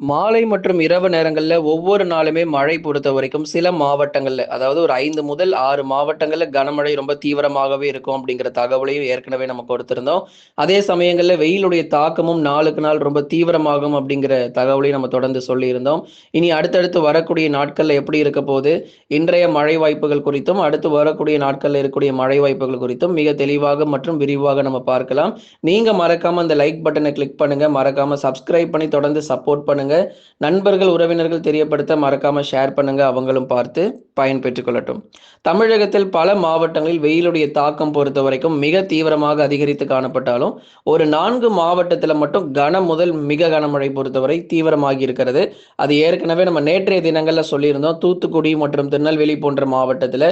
மாலை மற்றும் இரவு நேரங்களில் ஒவ்வொரு நாளுமே மழை பொறுத்த வரைக்கும் சில மாவட்டங்களில் அதாவது ஒரு ஐந்து முதல் ஆறு மாவட்டங்களில் கனமழை ரொம்ப தீவிரமாகவே இருக்கும் அப்படிங்கிற தகவலையும் ஏற்கனவே நம்ம கொடுத்திருந்தோம். அதே சமயங்களில் வெயிலுடைய தாக்கமும் நாளுக்கு நாள் ரொம்ப தீவிரமாகும் அப்படிங்கிற தகவலையும் நம்ம தொடர்ந்து சொல்லியிருந்தோம். இனி அடுத்தடுத்து வரக்கூடிய நாட்களில் எப்படி இருக்க போது, இன்றைய மழை வாய்ப்புகள் குறித்தும், அடுத்து வரக்கூடிய நாட்களில் இருக்கக்கூடிய மழை வாய்ப்புகள் குறித்தும் மிக தெளிவாக மற்றும் விரிவாக நம்ம பார்க்கலாம். நீங்கள் மறக்காமல் அந்த லைக் பட்டனை கிளிக் பண்ணுங்கள் மறக்காமல் சப்ஸ்கிரைப் பண்ணி தொடர்ந்து சப்போர்ட் பண்ணுங்க. நண்பர்கள், உறவினர்கள் தெரியப்படுத்த மறக்காம ஷேர் பண்ணுங்க. அவங்களும் பார்த்து பயன் கொள்ளட்டும். தமிழகத்தில் பல மாவட்டங்களில் வெயிலுடைய தாக்கம் பொறுத்த வரைக்கும் மிக தீவிரமாக அதிகரித்து காணப்பட்டாலும், ஒரு நான்கு மாவட்டத்தில் மட்டும் கன முதல் மிக கனமழை பொறுத்தவரை தீவிரமாகி இருக்கிறது. அது ஏற்கனவே நம்ம நேற்றைய தினங்கள்ல சொல்லியிருந்தோம். தூத்துக்குடி மற்றும் திருநெல்வேலி போன்ற மாவட்டத்தில்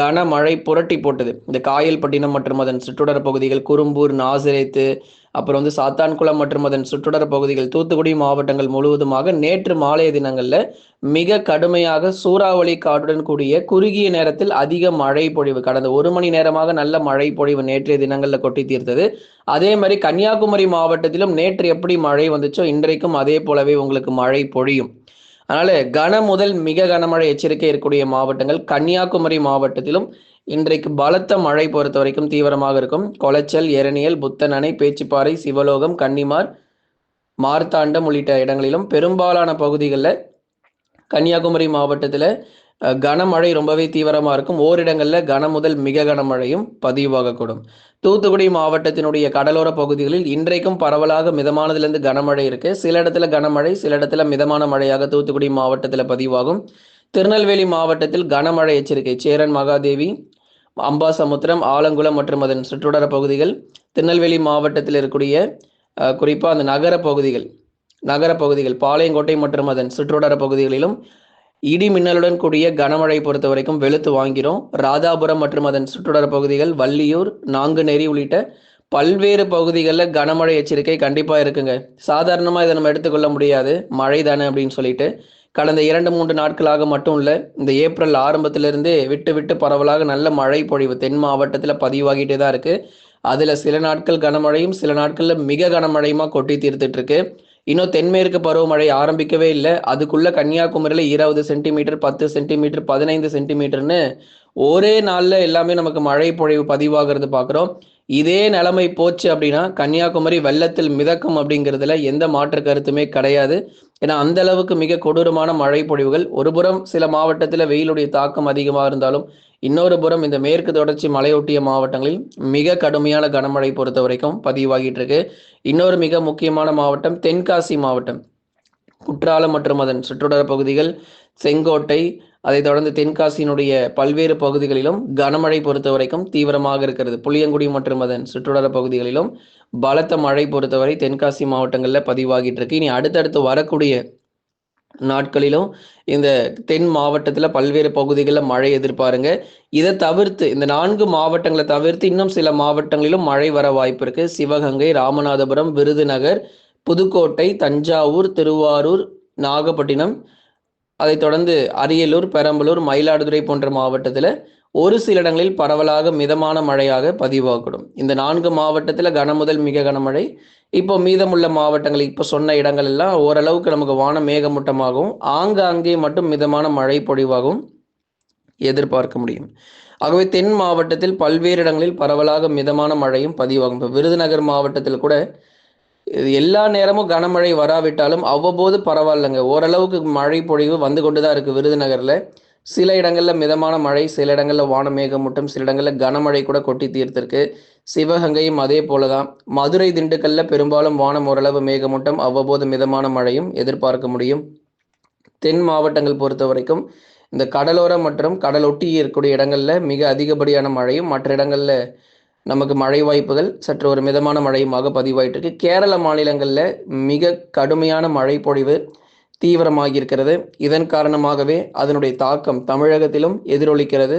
கனமழை புரட்டி போட்டது. இந்த காயல்பட்டினம் மற்றும் அதன் சுற்றுடர் பகுதிகள், குறும்பூர் நாசிரேத்து அப்புறம் வந்து சாத்தான்குளம் மற்றும் அதன் சுற்றுவட்டார பகுதிகள், தூத்துக்குடி மாவட்டங்கள் முழுவதுமாக நேற்று மாலைய தினங்களில் மிக கடுமையாக சூறாவளி காற்றுடன் கூடிய குறுகிய நேரத்தில் அதிக மழை பொழிவு கடந்த ஒரு மணி நேரமாக நல்ல மழை பொழிவு நேற்றைய தினங்களில் கொட்டி தீர்த்தது. அதே மாதிரி கன்னியாகுமரி மாவட்டத்திலும் நேற்று எப்படி மழை வந்துச்சோ, இன்றைக்கும் அதே போலவே உங்களுக்கு மழை பொழியும். அதனால கன முதல் மிக கனமழை எச்சரிக்கை இருக்கக்கூடிய மாவட்டங்கள் கன்னியாகுமரி மாவட்டத்திலும் இன்றைக்கு பலத்த மழை பொறுத்த வரைக்கும் தீவிரமாக இருக்கும். கொளச்சல், எரணியல், புத்தனணை பேச்சுப்பாறை சிவலோகம், கன்னிமார், மார்த்தாண்டம் உள்ளிட்ட இடங்களிலும் பெரும்பாலான பகுதிகளில் கன்னியாகுமரி மாவட்டத்தில் கனமழை ரொம்பவே தீவிரமாக இருக்கும். ஓரிடங்களில் கன முதல் மிக கனமழையும் பதிவாகக்கூடும். தூத்துக்குடி மாவட்டத்தினுடைய கடலோர பகுதிகளில் இன்றைக்கும் பரவலாக மிதமானதுலேருந்து கனமழை இருக்குது சில இடத்துல கனமழை, சில இடத்துல மிதமான மழையாக தூத்துக்குடி மாவட்டத்தில் பதிவாகும். திருநெல்வேலி மாவட்டத்தில் கனமழை எச்சரிக்கை சேரன் மகாதேவி, அம்பாசமுத்திரம், ஆலங்குளம் மற்றும் அதன் சுற்றுவட்டார பகுதிகள், திருநெல்வேலி மாவட்டத்தில் இருக்கக்கூடிய குறிப்பாக அந்த நகர பகுதிகள் நகர பகுதிகள் பாளையங்கோட்டை மற்றும் அதன் சுற்றுவட்டார பகுதிகளிலும் இடி மின்னலுடன் கூடிய கனமழை பொறுத்த வரைக்கும் வெளுத்து வாங்கிறோம் ராதாபுரம் மற்றும் அதன் சுற்றுவட்டார பகுதிகள், வள்ளியூர், நாங்குநேரி உள்ளிட்ட பல்வேறு பகுதிகளில் கனமழை எச்சரிக்கை கண்டிப்பாக இருக்குங்க. சாதாரணமாக இதை நம்ம எடுத்துக்கொள்ள முடியாது. மழை தானே அப்படின்னு சொல்லிட்டு. கடந்த 2, 3 நாட்களாக மட்டும் இல்லை இந்த ஏப்ரல் ஆரம்பத்திலிருந்தே விட்டு விட்டு பரவலாக நல்ல மழை பொழிவு தென் மாவட்டத்தில் பதிவாகிட்டே தான் இருக்கு. அதில் சில நாட்கள் கனமழையும், சில நாட்களில் மிக கனமழையுமா கொட்டி தீர்த்துட்டு இருக்கு. இன்னும் தென்மேற்கு பருவமழை ஆரம்பிக்கவே இல்லை அதுக்குள்ள கன்னியாகுமரியில் இருபது சென்டிமீட்டர், 10 சென்டிமீட்டர், பதினைந்து சென்டிமீட்டர்னு ஒரே நாளில் எல்லாமே நமக்கு மழை பொழிவு பதிவாகிறது பார்க்குறோம். இதே நிலைமை போச்சு அப்படின்னா, கன்னியாகுமரி வெள்ளத்தில் மிதக்கும் அப்படிங்கிறதுல எந்த மாற்று கருத்துமே கிடையாது. ஏன்னா, அந்த அளவுக்கு மிக கொடூரமான மழை பொழிவுகள் ஒருபுறம் சில மாவட்டத்தில் வெயிலுடைய தாக்கம் அதிகமாக இருந்தாலும், இன்னொரு புறம் இந்த மேற்கு தொடர்ச்சி மலையொட்டிய மாவட்டங்களில் மிக கடுமையான கனமழை பொறுத்தவரைக்கும் பதிவாகிட்டு இருக்கு. இன்னொரு மிக முக்கியமான மாவட்டம் தென்காசி மாவட்டம். குற்றாலம் மற்றும் அதன் சுற்றுவட்டார பகுதிகள், செங்கோட்டை, அதைத் தொடர்ந்து தென்காசியினுடைய பல்வேறு பகுதிகளிலும் கனமழை பொறுத்தவரைக்கும் தீவிரமாக இருக்கிறது. புளியங்குடி மற்றும் அதன் சுற்றுவட்டார பகுதிகளிலும் பலத்த மழை பொறுத்தவரை தென்காசி மாவட்டங்களில் பதிவாகிட்டு இருக்கு. இனி அடுத்தடுத்து வரக்கூடிய நாட்களிலும் இந்த தென் மாவட்டத்தில் பல்வேறு பகுதிகளில் மழை எதிர்பாருங்க. இதை தவிர்த்து இந்த நான்கு மாவட்டங்களை தவிர்த்து இன்னும் சில மாவட்டங்களிலும் மழை வர வாய்ப்பு இருக்கு. சிவகங்கை, ராமநாதபுரம், விருதுநகர், புதுக்கோட்டை, தஞ்சாவூர், திருவாரூர், நாகப்பட்டினம், அதைத் தொடர்ந்து அரியலூர், பெரம்பலூர், மயிலாடுதுறை போன்ற மாவட்டத்தில் ஒரு சில இடங்களில் பரவலாக மிதமான மழையாக பதிவாகக்கூடும். இந்த நான்கு மாவட்டத்தில் கனமுதல் மிக கனமழை. இப்போ மீதமுள்ள மாவட்டங்கள் இப்போ சொன்ன இடங்கள் எல்லாம் ஓரளவுக்கு நமக்கு வானம் மேகமூட்டமாகவும், ஆங்காங்கே மட்டும் மிதமான மழை பொழிவாகவும் எதிர்பார்க்க முடியும். ஆகவே தென் மாவட்டத்தில் பல்வேறு இடங்களில் பரவலாக மிதமான மழையும் பதிவாகும். இப்போ விருதுநகர் மாவட்டத்தில் கூட எல்லா நேரமும் கனமழை வராவிட்டாலும் அவ்வப்போது பரவாயில்லங்க. ஓரளவுக்கு மழை பொழிவு வந்து கொண்டு தான் இருக்குது விருதுநகரில் சில இடங்களில் மிதமான மழை, சில இடங்களில் வானம் மேகமூட்டம், சில இடங்களில் கனமழை கூட கொட்டி தீர்த்திருக்கு. சிவகங்கையும் அதே போல தான். மதுரை, திண்டுக்கல்ல பெரும்பாலும் வானம் ஓரளவு மேகமூட்டம், அவ்வப்போது மிதமான மழையும் எதிர்பார்க்க முடியும். தென் மாவட்டங்கள் பொறுத்த வரைக்கும் இந்த கடலோரம் மற்றும் கடலொட்டி இருக்கக்கூடிய இடங்களில் மிக அதிகப்படியான மழையும், மற்ற இடங்களில் நமக்கு மழை வாய்ப்புகள் சற்று ஒரு மிதமான மழையுமாக பதிவாயிட்டு இருக்கு. கேரள மாநிலங்களில் மிக கடுமையான மழை பொழிவு தீவிரமாகி இருக்கிறது. இதன் காரணமாகவே அதனுடைய தாக்கம் தமிழகத்திலும் எதிரொலிக்கிறது.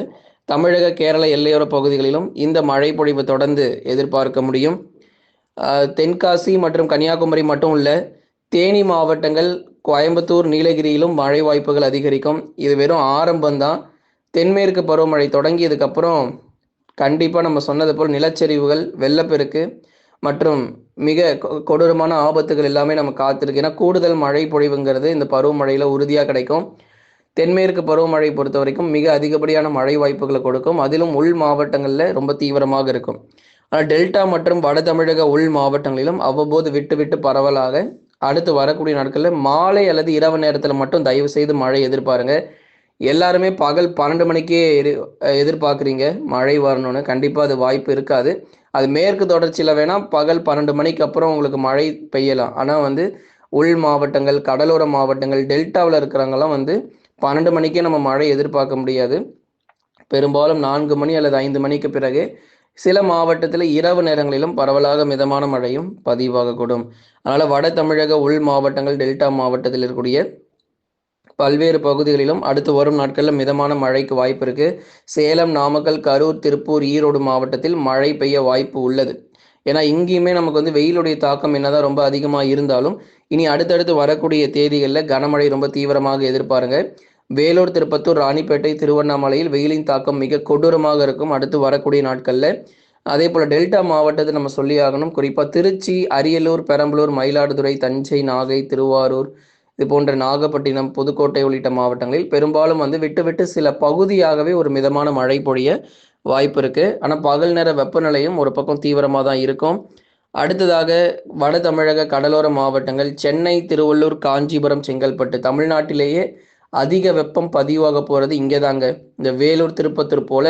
தமிழக, கேரள எல்லையோர பகுதிகளிலும் இந்த மழை பொழிவு தொடர்ந்து எதிர்பார்க்க முடியும். தென்காசி மற்றும் கன்னியாகுமரி மட்டும் இல்ல, தேனி மாவட்டங்கள், கோயம்புத்தூர், நீலகிரியிலும் மழை வாய்ப்புகள் அதிகரிக்கும். இது வெறும் ஆரம்பம் தான். தென்மேற்கு பருவமழை தொடங்கியதுக்கப்புறம் கண்டிப்பாக நம்ம சொன்னது போல் நிலச்சரிவுகள், வெள்ளப்பெருக்கு மற்றும் மிக கொடூரமான ஆபத்துகள் எல்லாமே நம்ம காத்திருக்கு. ஏன்னா கூடுதல் மழை பொழிவுங்கிறது இந்த பருவமழையில் உறுதியாக கிடைக்கும். தென்மேற்கு பருவமழை பொறுத்த வரைக்கும் மிக அதிகப்படியான மழை வாய்ப்புகளை கொடுக்கும். அதிலும் உள் மாவட்டங்களில் ரொம்ப தீவிரமாக இருக்கும். ஆனால் டெல்டா மற்றும் வட தமிழக உள் மாவட்டங்களிலும் அவ்வப்போது விட்டு விட்டு பரவலாக அடுத்து வரக்கூடிய நாட்களில் மாலை அல்லது இரவு நேரத்தில் மட்டும் தயவு செய்து மழை எதிர்பாருங்க. எல்லாருமே பகல் பன்னெண்டு மணிக்கே எதிர்பார்க்குறீங்க. மழை வரணும்னு கண்டிப்பாக அது வாய்ப்பு இருக்காது. அது மேற்கு தொடர்ச்சியில் வேணால் பகல் பன்னெண்டு மணிக்கு அப்புறம் உங்களுக்கு மழை பெய்யலாம். ஆனால் வந்து உள் மாவட்டங்கள் கடலோர மாவட்டங்கள் டெல்டாவில் இருக்கிறவங்கலாம் வந்து பன்னெண்டு மணிக்கே நம்ம மழை எதிர்பார்க்க முடியாது. பெரும்பாலும் நான்கு மணி அல்லது ஐந்து மணிக்கு பிறகு சில மாவட்டத்தில் இரவு நேரங்களிலும் பரவலாக மிதமான மழையும் பதிவாகக்கூடும். அதனால் வட தமிழக உள் மாவட்டங்கள் டெல்டா மாவட்டத்தில் இருக்கக்கூடிய பல்வேறு பகுதிகளிலும் அடுத்து வரும் நாட்களில் மிதமான மழைக்கு வாய்ப்பு இருக்கு. சேலம் நாமக்கல் கரூர் திருப்பூர் ஈரோடு மாவட்டத்தில் மழை பெய்ய வாய்ப்பு உள்ளது. ஏன்னா இங்கேயுமே நமக்கு வந்து வெயிலுடைய தாக்கம் என்னதான் ரொம்ப அதிகமாக இருந்தாலும் இனி அடுத்தடுத்து வரக்கூடிய தேதிகளில் கனமழை ரொம்ப தீவிரமாக எதிர்பாருங்க. வேலூர் திருப்பத்தூர் ராணிப்பேட்டை திருவண்ணாமலையில் வெயிலின் தாக்கம் மிக கொடூரமாக இருக்கும் அடுத்து வரக்கூடிய நாட்களில். அதே போல் டெல்டா மாவட்டத்தை நம்ம சொல்லி ஆகணும். குறிப்பாக திருச்சி அரியலூர் பெரம்பலூர் மயிலாடுதுறை தஞ்சை நாகை திருவாரூர் இது போன்ற நாகப்பட்டினம் புதுக்கோட்டை உள்ளிட்ட மாவட்டங்களில் பெரும்பாலும் வந்து விட்டு விட்டு சில பகுதியாகவே ஒரு மிதமான மழை பொழிய வாய்ப்பு இருக்கு. ஆனால் பகல் நேர வெப்பநிலையும் ஒரு பக்கம் தீவிரமாக தான் இருக்கும். அடுத்ததாக வட தமிழக கடலோர மாவட்டங்கள் சென்னை திருவள்ளூர் காஞ்சிபுரம் செங்கல்பட்டு தமிழ்நாட்டிலேயே அதிக வெப்பம் பதிவாக போகிறது இங்கே தாங்க இந்த வேலூர் திருப்பத்தூர் போல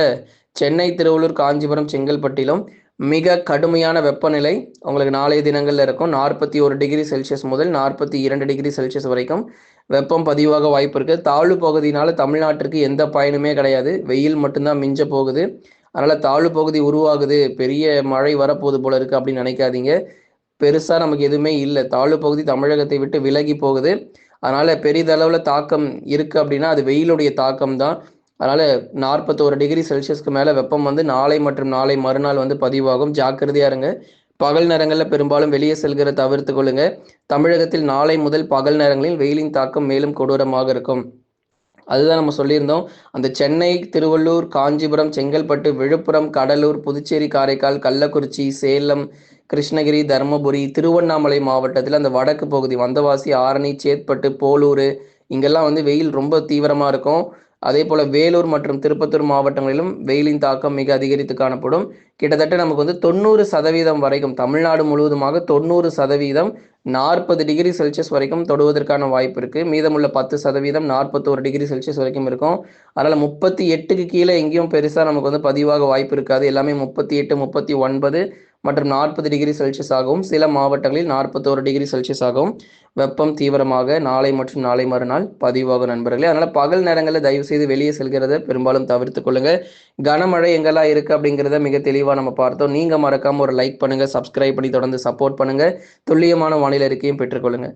சென்னை திருவள்ளூர் காஞ்சிபுரம் செங்கல்பட்டிலும் மிக கடுமையான வெப்பநிலை உங்களுக்கு நாளைய தினங்களில் இருக்கும். நாற்பத்தி ஒரு டிகிரி செல்சியஸ் முதல் நாற்பத்தி இரண்டு டிகிரி செல்சியஸ் வரைக்கும் வெப்பம் பதிவாக வாய்ப்பு இருக்குது தாழ்வு பகுதியினால் தமிழ்நாட்டிற்கு எந்த பயனுமே கிடையாது. வெயில் மட்டும்தான் மிஞ்ச போகுது. அதனால் தாழ்வு பகுதி உருவாகுது. பெரிய மழை வரப்போகுது போல இருக்குது அப்படின்னு நினைக்காதீங்க. பெருசாக நமக்கு எதுவுமே இல்லை. தாழ்வு பகுதி தமிழகத்தை விட்டு விலகி போகுது. அதனால் பெரிதளவில் தாக்கம் இருக்குது அப்படின்னா அது வெயிலுடைய தாக்கம் தான் அதனால் நாற்பத்தோரு டிகிரி செல்சியஸ்க்கு மேலே வெப்பம் வந்து நாளை மற்றும் நாளை மறுநாள் வந்து பதிவாகும். ஜாக்கிரதையாக இருங்க. பகல் நேரங்களில் பெரும்பாலும் வெளியே செல்கிற தவிர்த்து கொள்ளுங்க. தமிழகத்தில் நாளை முதல் பகல் நேரங்களில் வெயிலின் தாக்கம் மேலும் கொடூரமாக இருக்கும். அதுதான் நம்ம சொல்லியிருந்தோம். அந்த சென்னை திருவள்ளூர் காஞ்சிபுரம் செங்கல்பட்டு விழுப்புரம் கடலூர் புதுச்சேரி காரைக்கால் கள்ளக்குறிச்சி சேலம் கிருஷ்ணகிரி தருமபுரி திருவண்ணாமலை மாவட்டத்தில் அந்த வடக்கு பகுதி வந்தவாசி ஆரணி சேத்பட்டு போலூர் இங்கெல்லாம் வந்து வெயில் ரொம்ப தீவிரமாக இருக்கும். அதே போல் வேலூர் மற்றும் திருப்பத்தூர் மாவட்டங்களிலும் வெயிலின் தாக்கம் மிக அதிகரித்து காணப்படும். கிட்டத்தட்ட நமக்கு வந்து தொண்ணூறு சதவீதம் வரைக்கும் தமிழ்நாடு முழுவதுமாக தொண்ணூறு சதவீதம் நாற்பது டிகிரி செல்சியஸ் வரைக்கும் தொடுவதற்கான வாய்ப்பு இருக்குது மீதமுள்ள பத்து சதவீதம் நாற்பத்தோரு டிகிரி செல்சியஸ் வரைக்கும் இருக்கும். அதனால் முப்பத்தி எட்டுக்கு கீழே எங்கேயும் பெருசாக நமக்கு வந்து பதிவாக வாய்ப்பு இருக்காது. எல்லாமே முப்பத்தி எட்டு முப்பத்தி ஒன்பது மற்றும் நாற்பது டிகிரி செல்சியஸ் ஆகவும் சில மாவட்டங்களில் நாற்பத்தோரு டிகிரி செல்சியஸ் ஆகவும் வெப்பம் தீவிரமாக நாளை மற்றும் நாளை மறுநாள் பதிவாகும் நண்பர்களே. அதனால் பகல் நேரங்களில் தயவு செய்து வெளியே செல்கிறத பெரும்பாலும் தவிர்த்து கொள்ளுங்கள். கனமழை எங்கெல்லாம் இருக்குது அப்படிங்கிறத மிக தெளிவாக நம்ம பார்த்தோம். நீங்கள் மறக்காமல் ஒரு லைக் பண்ணுங்கள் சப்ஸ்கிரைப் பண்ணி தொடர்ந்து சப்போர்ட் பண்ணுங்கள் துல்லியமான வானிலை அறிக்கையும் பெற்றுக்கொள்ளுங்கள்